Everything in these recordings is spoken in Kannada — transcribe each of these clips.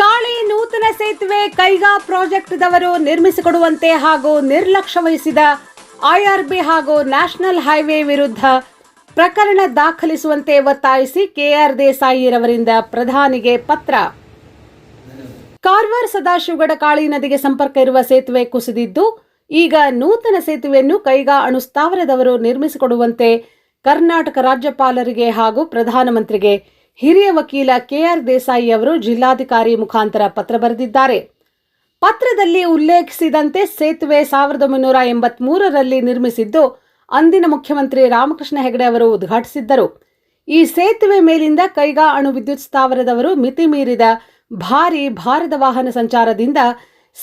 ಕಾಳಿ ನೂತನ ಸೇತುವೆ ಕೈಗಾ ಪ್ರಾಜೆಕ್ಟ್ದವರು ನಿರ್ಮಿಸಿಕೊಡುವಂತೆ ಹಾಗೂ ನಿರ್ಲಕ್ಷ್ಯ ವಹಿಸಿದ ಐಆರ್ಬಿ ಹಾಗೂ ನ್ಯಾಷನಲ್ ಹೈವೇ ವಿರುದ್ಧ ಪ್ರಕರಣ ದಾಖಲಿಸುವಂತೆ ಒತ್ತಾಯಿಸಿ ಕೆಆರ್ ದೇಸಾಯಿರವರಿಂದ ಪ್ರಧಾನಿಗೆ ಪತ್ರ. ಕಾರ್ವಾರ್ ಸದಾಶಿವಗಡ ಕಾಳಿ ನದಿಗೆ ಸಂಪರ್ಕ ಇರುವ ಸೇತುವೆ ಕುಸಿದಿದ್ದು, ಈಗ ನೂತನ ಸೇತುವೆಯನ್ನು ಕೈಗಾ ಅಣುಸ್ಥಾವರದವರು ನಿರ್ಮಿಸಿಕೊಡುವಂತೆ ಕರ್ನಾಟಕ ರಾಜ್ಯಪಾಲರಿಗೆ ಹಾಗೂ ಪ್ರಧಾನಮಂತ್ರಿಗೆ ಹಿರಿಯ ವಕೀಲ ಕೆಆರ್ ದೇಸಾಯಿ ಅವರು ಜಿಲ್ಲಾಧಿಕಾರಿ ಮುಖಾಂತರ ಪತ್ರ ಬರೆದಿದ್ದಾರೆ. ಪತ್ರದಲ್ಲಿ ಉಲ್ಲೇಖಿಸಿದಂತೆ ಸೇತುವೆ ಸಾವಿರದ ಒಂಬೈನೂರ ಎಂಬತ್ಮೂರರಲ್ಲಿ ನಿರ್ಮಿಸಿದ್ದು ಅಂದಿನ ಮುಖ್ಯಮಂತ್ರಿ ರಾಮಕೃಷ್ಣ ಹೆಗಡೆ ಅವರು ಉದ್ಘಾಟಿಸಿದ್ದರು. ಈ ಸೇತುವೆ ಮೇಲಿಂದ ಕೈಗಾ ಅಣು ವಿದ್ಯುತ್ ಸ್ಥಾವರದವರು ಮಿತಿ ಮೀರಿದ ಭಾರಿ ಭಾರದ ವಾಹನ ಸಂಚಾರದಿಂದ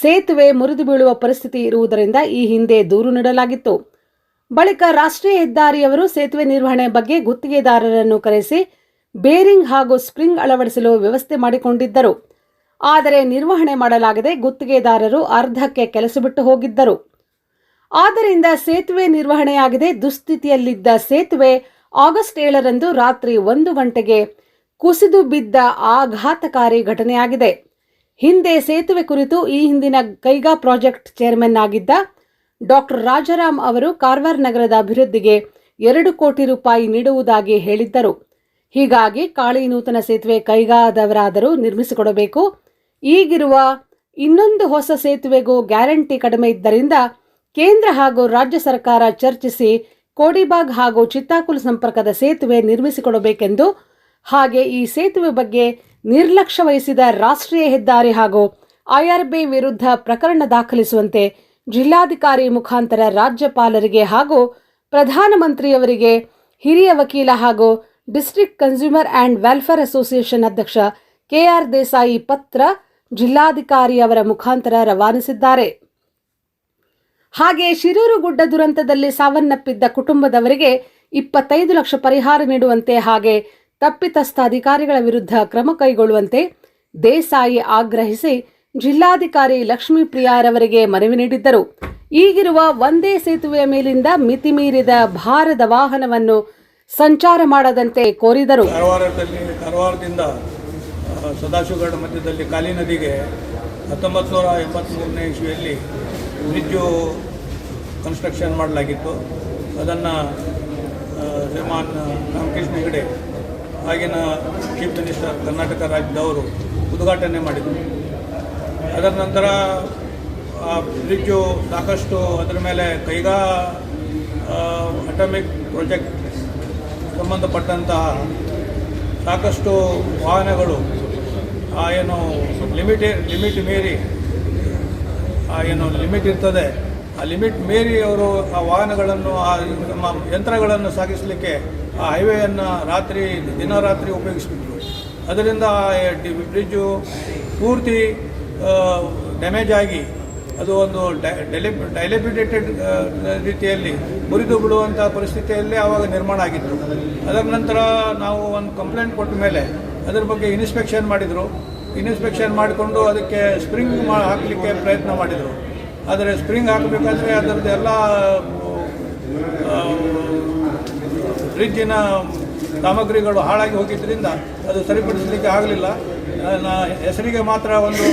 ಸೇತುವೆ ಮುರಿದು ಬೀಳುವ ಪರಿಸ್ಥಿತಿ ಇರುವುದರಿಂದ ಈ ಹಿಂದೆ ದೂರು ನೀಡಲಾಗಿತ್ತು. ಬಳಿಕ ರಾಷ್ಟ್ರೀಯ ಹೆದ್ದಾರಿಯವರು ಸೇತುವೆ ನಿರ್ವಹಣೆ ಬಗ್ಗೆ ಗುತ್ತಿಗೆದಾರರನ್ನು ಕರೆಸಿ ಬೇರಿಂಗ್ ಹಾಗೂ ಸ್ಪ್ರಿಂಗ್ ಅಳವಡಿಸಲು ವ್ಯವಸ್ಥೆ ಮಾಡಿಕೊಂಡಿದ್ದರು. ಆದರೆ ನಿರ್ವಹಣೆ ಮಾಡಲಾಗದೆ ಗುತ್ತಿಗೆದಾರರು ಅರ್ಧಕ್ಕೆ ಕೆಲಸ ಬಿಟ್ಟು ಹೋಗಿದ್ದರು. ಆದ್ದರಿಂದ ಸೇತುವೆ ನಿರ್ವಹಣೆಯಾಗಿದೆ ದುಸ್ಥಿತಿಯಲ್ಲಿದ್ದ ಸೇತುವೆ ಆಗಸ್ಟ್ ಏಳರಂದು ರಾತ್ರಿ ಒಂದು ಗಂಟೆಗೆ ಕುಸಿದು ಬಿದ್ದ ಆಘಾತಕಾರಿ ಘಟನೆಯಾಗಿದೆ. ಹಿಂದೆ ಸೇತುವೆ ಕುರಿತು ಈ ಹಿಂದಿನ ಕೈಗಾ ಪ್ರಾಜೆಕ್ಟ್ ಚೇರ್ಮನ್ ಆಗಿದ್ದ ಡಾಕ್ಟರ್ ರಾಜಾರಾಮ್ ಅವರು ಕಾರವಾರ ನಗರದ ಅಭಿವೃದ್ಧಿಗೆ ಎರಡು ಕೋಟಿ ರೂಪಾಯಿ ನೀಡುವುದಾಗಿ ಹೇಳಿದ್ದರು. ಹೀಗಾಗಿ ಕಾಳಿ ನೂತನ ಸೇತುವೆ ಕೈಗಾದವರಾದರೂ ನಿರ್ಮಿಸಿಕೊಡಬೇಕು. ಈಗಿರುವ ಇನ್ನೊಂದು ಹೊಸ ಸೇತುವೆಗೂ ಗ್ಯಾರಂಟಿ ಕಡಿಮೆ ಇದ್ದರಿಂದ ಕೇಂದ್ರ ಹಾಗೂ ರಾಜ್ಯ ಸರ್ಕಾರ ಚರ್ಚಿಸಿ ಕೋಡಿಬಾಗ್ ಹಾಗೂ ಚಿತ್ತಾಕುಲ್ ಸಂಪರ್ಕದ ಸೇತುವೆ ನಿರ್ಮಿಸಿಕೊಡಬೇಕೆಂದು ಹಾಗೆ ಈ ಸೇತುವೆ ಬಗ್ಗೆ ನಿರ್ಲಕ್ಷ್ಯ ವಹಿಸಿದ ರಾಷ್ಟ್ರೀಯ ಹೆದ್ದಾರಿ ಹಾಗೂ ಐಆರ್ಬಿ ವಿರುದ್ಧ ಪ್ರಕರಣ ದಾಖಲಿಸುವಂತೆ ಜಿಲ್ಲಾಧಿಕಾರಿ ಮುಖಾಂತರ ರಾಜ್ಯಪಾಲರಿಗೆ ಹಾಗೂ ಪ್ರಧಾನಮಂತ್ರಿಯವರಿಗೆ ಹಿರಿಯ ವಕೀಲ ಹಾಗೂ district consumer and welfare association ಅಧ್ಯಕ್ಷ ಕೆಆರ್ ದೇಸಾಯಿ ಪತ್ರ ಜಿಲ್ಲಾಧಿಕಾರಿಯವರ ಮುಖಾಂತರ ರವಾನಿಸಿದ್ದಾರೆ. ಹಾಗೆ ಶಿರೂರು ಗುಡ್ಡ ದುರಂತದಲ್ಲಿ ಸಾವನ್ನಪ್ಪಿದ್ದ ಕುಟುಂಬದವರಿಗೆ ಇಪ್ಪತ್ತೈದು ಲಕ್ಷ ಪರಿಹಾರ ನೀಡುವಂತೆ ಹಾಗೆ ತಪ್ಪಿತಸ್ಥ ಅಧಿಕಾರಿಗಳ ವಿರುದ್ಧ ಕ್ರಮ ಕೈಗೊಳ್ಳುವಂತೆ ದೇಸಾಯಿ ಆಗ್ರಹಿಸಿ ಜಿಲ್ಲಾಧಿಕಾರಿ ಲಕ್ಷ್ಮೀಪ್ರಿಯಾರವರಿಗೆ ಮನವಿ ನೀಡಿದ್ದರು. ಈಗಿರುವ ಒಂದೇ ಸೇತುವೆಯ ಮೇಲಿಂದ ಮಿತಿಮೀರಿದ ಭಾರದ ವಾಹನವನ್ನು ಸಂಚಾರ ಮಾಡದಂತೆ ಕೋರಿದರು. ಕಾರವಾರದಲ್ಲಿ, ಕಾರವಾರದಿಂದ ಸದಾಶಿವಗಡ ಮಧ್ಯದಲ್ಲಿ ಕಾಲಿ ನದಿಗೆ ಹತ್ತೊಂಬತ್ತು ನೂರ ಎಪ್ಪತ್ತ್ಮೂರನೇ ಇಸ್ವಿಯಲ್ಲಿ ಬ್ರಿಡ್ಜು ಕನ್ಸ್ಟ್ರಕ್ಷನ್ ಮಾಡಲಾಗಿತ್ತು. ಅದನ್ನು ಶ್ರೀಮಾನ್ ರಾಮಕೃಷ್ಣ ಹೆಗಡೆ, ಆಗಿನ ಚೀಫ್ ಮಿನಿಸ್ಟರ್ ಕರ್ನಾಟಕ ರಾಜ್ಯದವರು ಉದ್ಘಾಟನೆ ಮಾಡಿದರು. ಅದರ ನಂತರ, ಆ ಬ್ರಿಡ್ಜು ಸಾಕಷ್ಟು ಅದರ ಮೇಲೆ ಕೈಗಾ ಅಟಮಿಕ್ ಪ್ರಾಜೆಕ್ಟ್ ಸಂಬಂಧಪಟ್ಟಂತಹ ಸಾಕಷ್ಟು ವಾಹನಗಳು ಆ ಏನು ಲಿಮಿಟ್ ಲಿಮಿಟ್ ಮೀರಿ, ಆ ಏನು ಲಿಮಿಟ್ ಇರ್ತದೆ, ಆ ಲಿಮಿಟ್ ಮೀರಿ ಅವರು ಆ ವಾಹನಗಳನ್ನು, ಆ ನಮ್ಮ ಯಂತ್ರಗಳನ್ನು ಸಾಗಿಸಲಿಕ್ಕೆ ಆ ಹೈವೇಯನ್ನು ರಾತ್ರಿ, ದಿನ ರಾತ್ರಿ ಉಪಯೋಗಿಸ್ಬಿಟ್ರು ಅದರಿಂದ ಆ ಬ್ರಿಡ್ಜು ಪೂರ್ತಿ ಡ್ಯಾಮೇಜ್ ಆಗಿ ಅದು ಒಂದು ಡೈಲೆಬಿಟೇಟೆಡ್ ರೀತಿಯಲ್ಲಿ ಮುರಿದು ಬಿಡುವಂಥ ಪರಿಸ್ಥಿತಿಯಲ್ಲಿ ಆವಾಗ ನಿರ್ಮಾಣ ಆಗಿತ್ತು. ಅದರ ನಂತರ ನಾವು ಒಂದು ಕಂಪ್ಲೇಂಟ್ ಕೊಟ್ಟ ಮೇಲೆ ಅದರ ಬಗ್ಗೆ ಇನ್ಸ್ಪೆಕ್ಷನ್ ಮಾಡಿದರು. ಇನ್ಸ್ಪೆಕ್ಷನ್ ಮಾಡಿಕೊಂಡು ಅದಕ್ಕೆ ಸ್ಪ್ರಿಂಗ್ ಮಾ, ಹಾಕಲಿಕ್ಕೆ ಪ್ರಯತ್ನ ಮಾಡಿದರು. ಆದರೆ ಸ್ಪ್ರಿಂಗ್ ಹಾಕಬೇಕಾದ್ರೆ ಅದರದ್ದು ಎಲ್ಲ ಫ್ರಿಜ್ಜಿನ ಸಾಮಗ್ರಿಗಳು ಹಾಳಾಗಿ ಹೋಗಿದ್ದರಿಂದ ಅದು ಸರಿಪಡಿಸಲಿಕ್ಕೆ ಆಗಲಿಲ್ಲ. ಹೆಸರಿಗೆ ಮಾತ್ರ ಒಂದು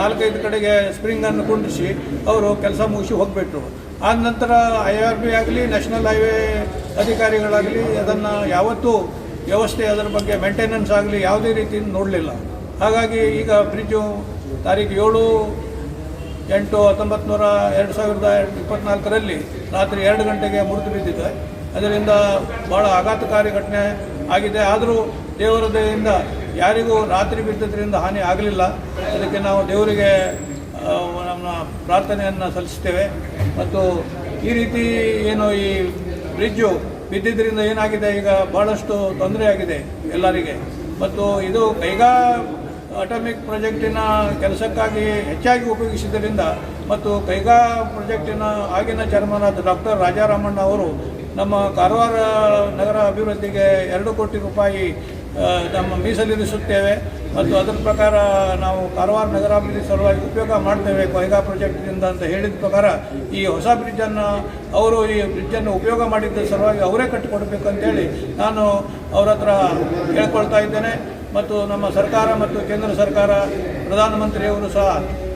ನಾಲ್ಕೈದು ಕಡೆಗೆ ಸ್ಪ್ರಿಂಗನ್ನು ಕುಂಡಿಸಿ ಅವರು ಕೆಲಸ ಮುಗಿಸಿ ಹೋಗಿಬಿಟ್ರು. ಆದ ನಂತರ ಐ ಆರ್ ಬಿ ಆಗಲಿ ನ್ಯಾಷನಲ್ ಹೈವೇ ಅಧಿಕಾರಿಗಳಾಗಲಿ, ಅದನ್ನು ಯಾವತ್ತೂ ವ್ಯವಸ್ಥೆ ಅದರ ಬಗ್ಗೆ ಮೇಂಟೆನೆನ್ಸ್ ಆಗಲಿ ಯಾವುದೇ ರೀತಿಯಿಂದ ನೋಡಲಿಲ್ಲ. ಹಾಗಾಗಿ ಈಗ ಬ್ರಿಡ್ಜು ತಾರೀಕು ಏಳು, ಎಂಟು ಹತ್ತೊಂಬತ್ತು ನೂರ ಎರಡು ಸಾವಿರದ ಇಪ್ಪತ್ನಾಲ್ಕರಲ್ಲಿ ರಾತ್ರಿ ಎರಡು ಗಂಟೆಗೆ ಮುರಿದು ಬಿದ್ದಿದೆ. ಅದರಿಂದ ಭಾಳ ಆಘಾತಕಾರಿ ಘಟನೆ ಆಗಿದೆ. ಆದರೂ ದೇವರ ದಯೆಯಿಂದ ಯಾರಿಗೂ ರಾತ್ರಿ ಬಿದ್ದದ್ರಿಂದ ಹಾನಿ ಆಗಲಿಲ್ಲ. ಅದಕ್ಕೆ ನಾವು ದೇವರಿಗೆ ನಮ್ಮ ಪ್ರಾರ್ಥನೆಯನ್ನು ಸಲ್ಲಿಸ್ತೇವೆ ಮತ್ತು ಈ ರೀತಿ ಏನು ಈ ಬ್ರಿಡ್ಜು ಬಿದ್ದಿದ್ದರಿಂದ ಏನಾಗಿದೆ? ಈಗ ಭಾಳಷ್ಟು ತೊಂದರೆ ಆಗಿದೆ ಎಲ್ಲರಿಗೆ. ಮತ್ತು ಇದು ಕೈಗಾ ಅಟಮಿಕ್ ಪ್ರಾಜೆಕ್ಟಿನ ಕೆಲಸಕ್ಕಾಗಿ ಹೆಚ್ಚಾಗಿ ಉಪಯೋಗಿಸಿದ್ದರಿಂದ ಮತ್ತು ಕೈಗಾ ಪ್ರಾಜೆಕ್ಟಿನ ಆಗಿನ ಚೇರ್ಮನ್ ಡಾಕ್ಟರ್ ರಾಜಾರಾಮಣ್ಣ ಅವರು ನಮ್ಮ ಕಾರವಾರ ನಗರ ಅಭಿವೃದ್ಧಿಗೆ ಎರಡು ಕೋಟಿ ರೂಪಾಯಿ ನಮ್ಮ ಮೀಸಲಿರಿಸುತ್ತೇವೆ ಮತ್ತು ಅದರ ಪ್ರಕಾರ ನಾವು ಕಾರವಾರ ನಗರಾಭಿವೃದ್ಧಿ ಸಲುವಾಗಿ ಉಪಯೋಗ ಮಾಡ್ತೇವೆ ಕೊಯ್ಗಾ ಪ್ರಾಜೆಕ್ಟ್ನಿಂದ ಅಂತ ಹೇಳಿದ ಪ್ರಕಾರ ಈ ಹೊಸ ಬ್ರಿಡ್ಜನ್ನು ಅವರು ಈ ಬ್ರಿಡ್ಜನ್ನು ಉಪಯೋಗ ಮಾಡಿದ್ದ ಸಲುವಾಗಿ ಅವರೇ ಕಟ್ಟಿಕೊಡ್ಬೇಕಂತೇಳಿ ನಾನು ಅವರ ಹತ್ರ ಕೇಳ್ಕೊಳ್ತಾ ಇದ್ದೇನೆ. ಮತ್ತು ನಮ್ಮ ಸರ್ಕಾರ ಮತ್ತು ಕೇಂದ್ರ ಸರ್ಕಾರ, ಪ್ರಧಾನಮಂತ್ರಿಯವರು ಸಹ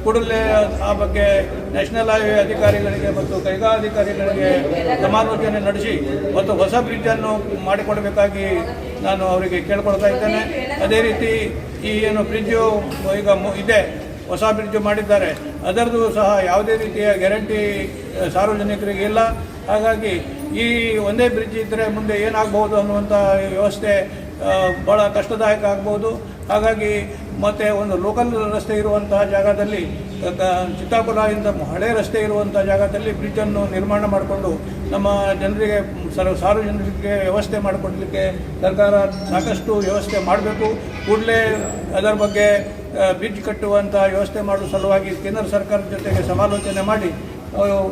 ಕೂಡಲೇ ಆ ಬಗ್ಗೆ ನ್ಯಾಷನಲ್ ಹೈವೇ ಅಧಿಕಾರಿಗಳಿಗೆ ಮತ್ತು ಕೈಗಾ ಅಧಿಕಾರಿಗಳಿಗೆ ಸಮಾಲೋಚನೆ ನಡೆಸಿ ಮತ್ತು ಹೊಸ ಬ್ರಿಡ್ಜನ್ನು ಮಾಡಿಕೊಡಬೇಕಾಗಿ ನಾನು ಅವರಿಗೆ ಕೇಳ್ಕೊಳ್ತಾ ಇದ್ದೇನೆ. ಅದೇ ರೀತಿ ಈ ಏನು ಬ್ರಿಡ್ಜು ಈಗ ಇದೆ, ಹೊಸ ಬ್ರಿಡ್ಜ್ ಮಾಡಿದ್ದಾರೆ. ಅದರದ್ದು ಸಹ ಯಾವುದೇ ರೀತಿಯ ಗ್ಯಾರಂಟಿ ಸಾರ್ವಜನಿಕರಿಗೆ ಇಲ್ಲ. ಹಾಗಾಗಿ ಈ ಒಂದೇ ಬ್ರಿಡ್ಜ್ ಇದ್ದರೆ ಮುಂದೆ ಏನಾಗ್ಬೋದು ಅನ್ನುವಂಥ ವ್ಯವಸ್ಥೆ ಭಾಳ ಕಷ್ಟದಾಯಕ ಆಗ್ಬೋದು ಹಾಗಾಗಿ ಮತ್ತು ಒಂದು ಲೋಕಲ್ ರಸ್ತೆ ಇರುವಂತಹ ಜಾಗದಲ್ಲಿ ಚಿತ್ತಾಪುರದಿಂದ ಹಳೆ ರಸ್ತೆ ಇರುವಂಥ ಜಾಗದಲ್ಲಿ ಬ್ರಿಡ್ಜನ್ನು ನಿರ್ಮಾಣ ಮಾಡಿಕೊಂಡು ನಮ್ಮ ಜನರಿಗೆ, ಸರ್ ಸಾರ್ವಜನಿಕರಿಗೆ ವ್ಯವಸ್ಥೆ ಮಾಡಿಕೊಡ್ಲಿಕ್ಕೆ ಸರ್ಕಾರ ಸಾಕಷ್ಟು ವ್ಯವಸ್ಥೆ ಮಾಡಬೇಕು. ಕೂಡಲೇ ಅದರ ಬಗ್ಗೆ ಬ್ರಿಡ್ಜ್ ಕಟ್ಟುವಂಥ ವ್ಯವಸ್ಥೆ ಮಾಡುವ ಸಲುವಾಗಿ ಕೇಂದ್ರ ಸರ್ಕಾರದ ಜೊತೆಗೆ ಸಮಾಲೋಚನೆ ಮಾಡಿ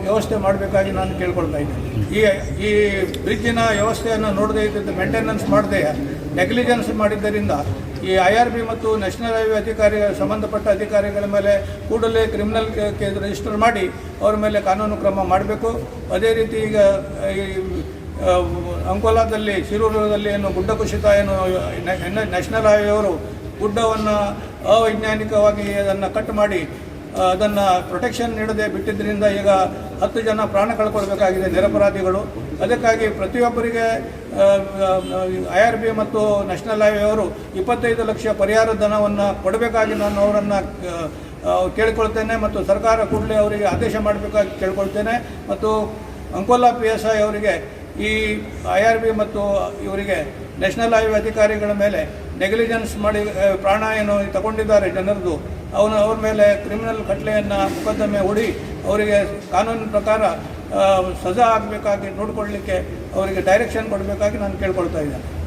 ವ್ಯವಸ್ಥೆ ಮಾಡಬೇಕಾಗಿ ನಾನು ಕೇಳ್ಕೊಳ್ತಾ ಇದ್ದೀನಿ. ಈ ಈ ಬ್ರಿಡ್ಜಿನ ವ್ಯವಸ್ಥೆಯನ್ನು ನೋಡದೇ ಇದ್ದಿದ್ದು ಮೇಂಟೆನೆನ್ಸ್ ಮಾಡದೆ ನೆಗ್ಲಿಜೆನ್ಸ್ ಮಾಡಿದ್ದರಿಂದ ಈ ಐ ಆರ್ ಬಿ ಮತ್ತು ನ್ಯಾಷನಲ್ ಹೈವೇ ಅಧಿಕಾರಿ ಸಂಬಂಧಪಟ್ಟ ಅಧಿಕಾರಿಗಳ ಮೇಲೆ ಕೂಡಲೇ ಕ್ರಿಮಿನಲ್ ಕೇಸ್ ರಿಜಿಸ್ಟರ್ ಮಾಡಿ ಅವರ ಮೇಲೆ ಕಾನೂನು ಕ್ರಮ ಮಾಡಬೇಕು. ಅದೇ ರೀತಿ ಈಗ ಈ ಅಂಕೋಲಾದಲ್ಲಿ ಶಿರೂರದಲ್ಲಿ ಏನು ಗುಡ್ಡ ಕುಸಿತ ಏನು ನ್ಯಾಷನಲ್ ನ್ಯಾಷನಲ್ ಹೈವೇಯವರು ಗುಡ್ಡವನ್ನು ಅವೈಜ್ಞಾನಿಕವಾಗಿ ಅದನ್ನು ಕಟ್ ಮಾಡಿ ಅದನ್ನು ಪ್ರೊಟೆಕ್ಷನ್ ನೀಡದೆ ಬಿಟ್ಟಿದ್ದರಿಂದ ಈಗ ಹತ್ತು ಜನ ಪ್ರಾಣ ಕಳ್ಕೊಳ್ಬೇಕಾಗಿದೆ ನಿರಪರಾಧಿಗಳು. ಅದಕ್ಕಾಗಿ ಪ್ರತಿಯೊಬ್ಬರಿಗೆ ಐ ಆರ್ ಬಿ ಮತ್ತು ನ್ಯಾಷನಲ್ ಹೈವೇ ಅವರು ಇಪ್ಪತ್ತೈದು ಲಕ್ಷ ಪರಿಹಾರ ಧನವನ್ನು ಕೊಡಬೇಕಾಗಿ ನಾನು ಅವರನ್ನು ಕೇಳಿಕೊಳ್ತೇನೆ ಮತ್ತು ಸರ್ಕಾರ ಕೂಡಲೇ ಅವರಿಗೆ ಆದೇಶ ಮಾಡಬೇಕಾಗಿ ಕೇಳ್ಕೊಳ್ತೇನೆ ಮತ್ತು ಅಂಕೋಲಾ ಪಿ ಎಸ್ ಐ ಅವರಿಗೆ ಈ ಐ ಆರ್ ಬಿ ಮತ್ತು ಇವರಿಗೆ ನ್ಯಾಷನಲ್ ಹೈವೇ ಅಧಿಕಾರಿಗಳ ಮೇಲೆ ನೆಗ್ಲಿಜೆನ್ಸ್ ಮಾಡಿ ಪ್ರಾಣ ಏನು ತಗೊಂಡಿದ್ದಾರೆ ಜನರದು. ಅವನು ಅವ್ರ ಮೇಲೆ ಕ್ರಿಮಿನಲ್ ಕಟ್ಲೆಯನ್ನು ಮೊಕದ್ದಮೆ ಹೊಡಿ ಅವರಿಗೆ ಕಾನೂನಿನ ಪ್ರಕಾರ ಸಜಾ ಆಗಬೇಕಾಗಿ ನೋಡಿಕೊಳ್ಳಲಿಕ್ಕೆ ಅವರಿಗೆ ಡೈರೆಕ್ಷನ್ ಕೊಡಬೇಕಾಗಿ ನಾನು ಕೇಳ್ಕೊಳ್ತಾ ಇದ್ದೇನೆ.